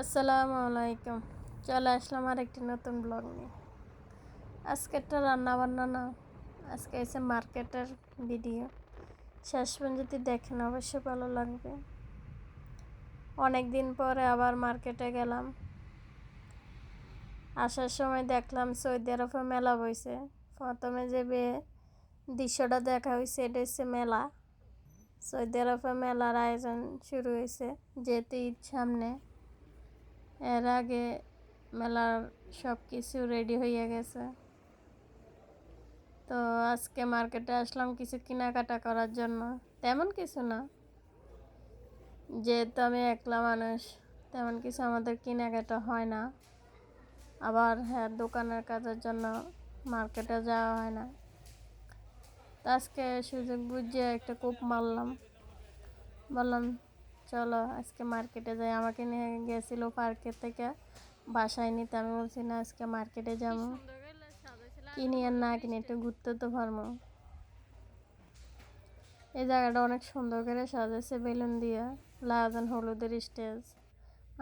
আসসালামু আলাইকুম। চলে আসলাম আর একটি নতুন ব্লগ নিয়ে। আজকেরটা রান্না বান্না না, আজকে এসে মার্কেটের ভিডিও শেষ যদি দেখেন অবশ্যই ভালো লাগবে। অনেক দিন পরে আবার মার্কেটে গেলাম। আসার সময় দেখলাম সৌদি আরবে মেলা বইছে। প্রথমে যে বে দৃশ্যটা দেখা হয়েছে, এটা হচ্ছে মেলা। সৌদি আরবে মেলার আয়োজন শুরু হয়েছে যেহেতু ঈদ সামনে। এর আগে মেলার সব কিছু রেডি হয়ে গেছে। তো আজকে মার্কেটে আসলাম কিছু কেনাকাটা করার জন্য। তেমন কিছু না। যেহেতু আমি একলা মানুষ, তেমন কিছু আমাদের কেনাকাটা হয় না। আবার হ্যাঁ দোকানের কাজের জন্য মার্কেটে যাওয়া হয় না। তো আজকে সুযোগ বুঝে একটা কূপ মারলাম। বললাম চলো আজকে মার্কেটে যাই। আমাকে নিয়ে গেছিল পার্কের থেকে। বাসায় নিতে আমি বলছি না আজকে মার্কেটে যাব। কিনি আর না কিনি একটু ঘুরতে তো পারব। এই জায়গাটা অনেক সুন্দর করে সাজাইছে বেলুন দিয়ে লাল আর হলুদের স্টেজ।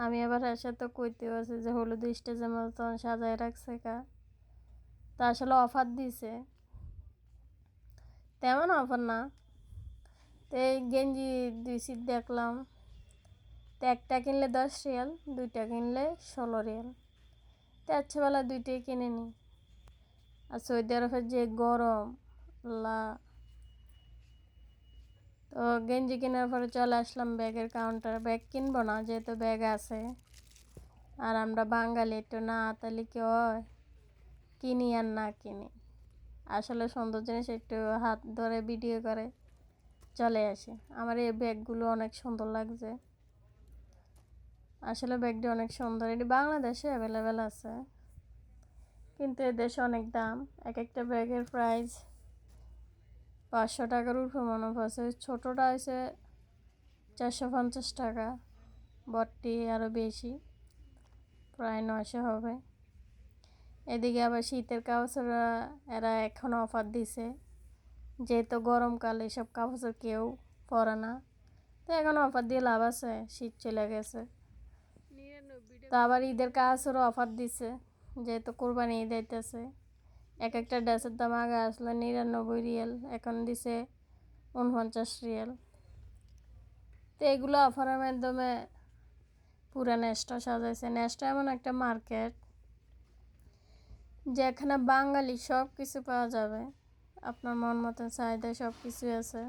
আমি আবার এসে তো কইতে আছে যে হলুদ স্টেজের মতন সাজায় রাখছে কা? তা আসলে অফার দিছে। তেমন অফার না। তো এই গেঞ্জি দুই সিট দেখলাম। তো একটা কিনলে দশ রিয়াল, দুইটা কিনলে ষোলো রিয়াল। তো আচ্ছাবেলা দুইটাই কিনে নিই আর সৌদি আরবের যে গরম লা তো গেঞ্জি কেনার পরে চলে আসলাম ব্যাগের কাউন্টার ব্যাগ কিনবো না, যেহেতু ব্যাগ আছে। আর আমরা বাঙালি, একটু না তাহলে কি হয়? কিনি আর না কিনি। আসলে সুন্দর জিনিস, একটু হাত ধরে ভিডিও করে চলে আসে। আমার এই ব্যাগগুলো অনেক সুন্দর লাগছে। আসলে ব্যাগটি অনেক সুন্দর। এটি বাংলাদেশে অ্যাভেলেবেল আছে। কিন্তু দেশে অনেক দাম। এক একটা ব্যাগের প্রাইস পাঁচশো টাকার উপরে মনে পড়ছে ছোটোটা হয়েছে চারশো পঞ্চাশ টাকা, বটটি আরও বেশি, প্রায় নয়শো হবে। এদিকে আবার শীতের কাপড়রা এরা এখন অফার দিছে। যেহেতু গরমকালে এসব কাপড় কেউ পরে না। তো এখন অফার দিয়ে লাভ আছে, শীত চলে গেছে। তো আবার ঈদের কাপড়ও অফার দিছে, যেহেতু কোরবানি ঈদ আইতেছে। এক একটা ড্রেসের দাম আগে আসলো নিরানব্বই রিয়েল, এখন দিছে উনপঞ্চাশ রিয়েল। তো এগুলো অফারের মাধ্যমে পুরো নেস্টা সাজাইছে। নেস্টা এমন একটা মার্কেট যেখানে বাঙালি সব কিছু পাওয়া যাবে। আপনার মন মতো চাহিদা সব কিছু আছে।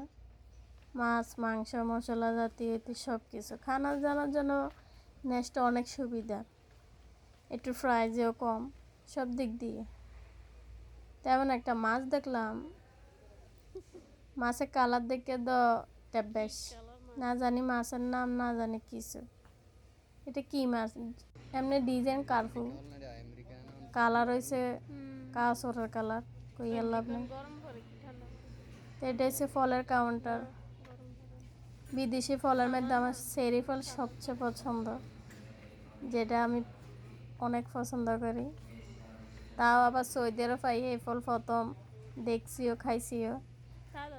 মাছ, মাংস, মশলা জাতীয় সব কিছু খানা জানার জন্য নেক্সটটা অনেক সুবিধা। একটু প্রাইজেও কম সব দিক দিয়ে। তেমন একটা মাছ দেখলাম মাছের কালার দেখে তো বেশ। না জানি মাছের নাম না জানি কিছু। এটা কি মাছ? এমনি ডিজাইন কারফুল কালার হয়েছে কাসরের কালার কই লাভ নেই। এটা হচ্ছে ফলের কাউন্টার বিদেশি ফলের মধ্যে আমার সেরি ফল সবচেয়ে পছন্দ যেটা আমি অনেক পছন্দ করি। তাও আবার সৌদি আরব পাই এই ফল প্রথম দেখছিও খাইছিও।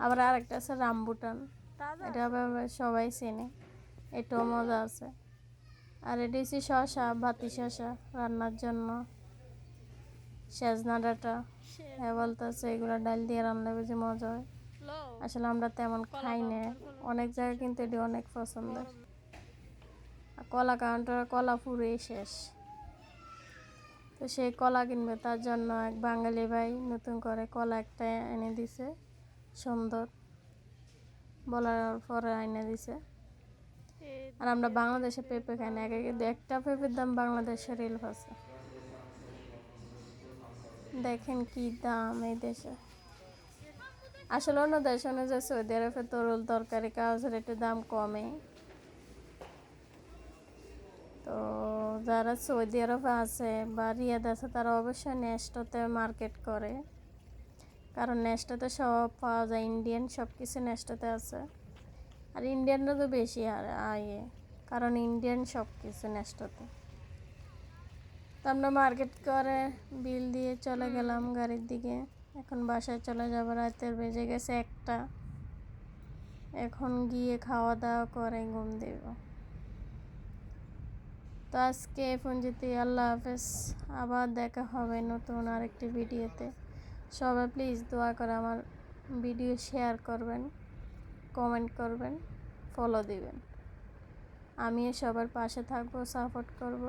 আবার আরেকটা আছে রামবুটান এটা আবার সবাই চেনে এটাও মজা আছে। আর এটি হচ্ছে শশা বাতি শশা রান্নার জন্য। সেজনা ডাটা হ্যাঁ বলতেছে এগুলো ডাল দিয়ে রান্না বেশি মজা হয়। আসলে আমরা তেমন খাই না। অনেক জায়গায় কিন্তু এটি অনেক পছন্দ কলা কাউন্টার কলা পুরোই শেষ। তো সেই কলা কিনবে তার জন্য এক বাঙালি ভাই নতুন করে কলা একটা এনে দিছে সুন্দর। বলার পরে এনে দিছে। আর আমরা বাংলাদেশে পেঁপে খাই না। এক একটা পেঁপের দাম বাংলাদেশের রেল আছে। দেখেন কি দাম এই দেশে। আসলে অন্য দেশ অনুযায়ী সৌদি আরবে তরল তরকারি কাগজের একটু দাম কমে। তো যারা সৌদি আরবে আছে বা রিয়াদ আছে তারা অবশ্যই নেস্টতে মার্কেট করে। কারণ নেস্টতে সব পাওয়া যায় ইন্ডিয়ান সব কিছু নেস্টতে আছে। আর ইন্ডিয়ানরা তো বেশি আর আয়ে কারণ ইন্ডিয়ান সব কিছু নেস্টতে তো আমরা মার্কেট করে বিল দিয়ে চলে গেলাম গাড়ির দিকে। এখন বাসায় চলে যাব, রাতের বেজে গেছে একটা। এখন গিয়ে খাওয়া দাওয়া করে ঘুম দেব। তো আজকে ফোন যেতে আল্লাহ হাফেজ। আবার দেখা হবে নতুন আরেকটি ভিডিওতে। সবাই প্লিজ দোয়া করে আমার ভিডিও শেয়ার করবেন কমেন্ট করবেন ফলো দিবেন। আমিও সবার পাশে থাকব সাপোর্ট করব।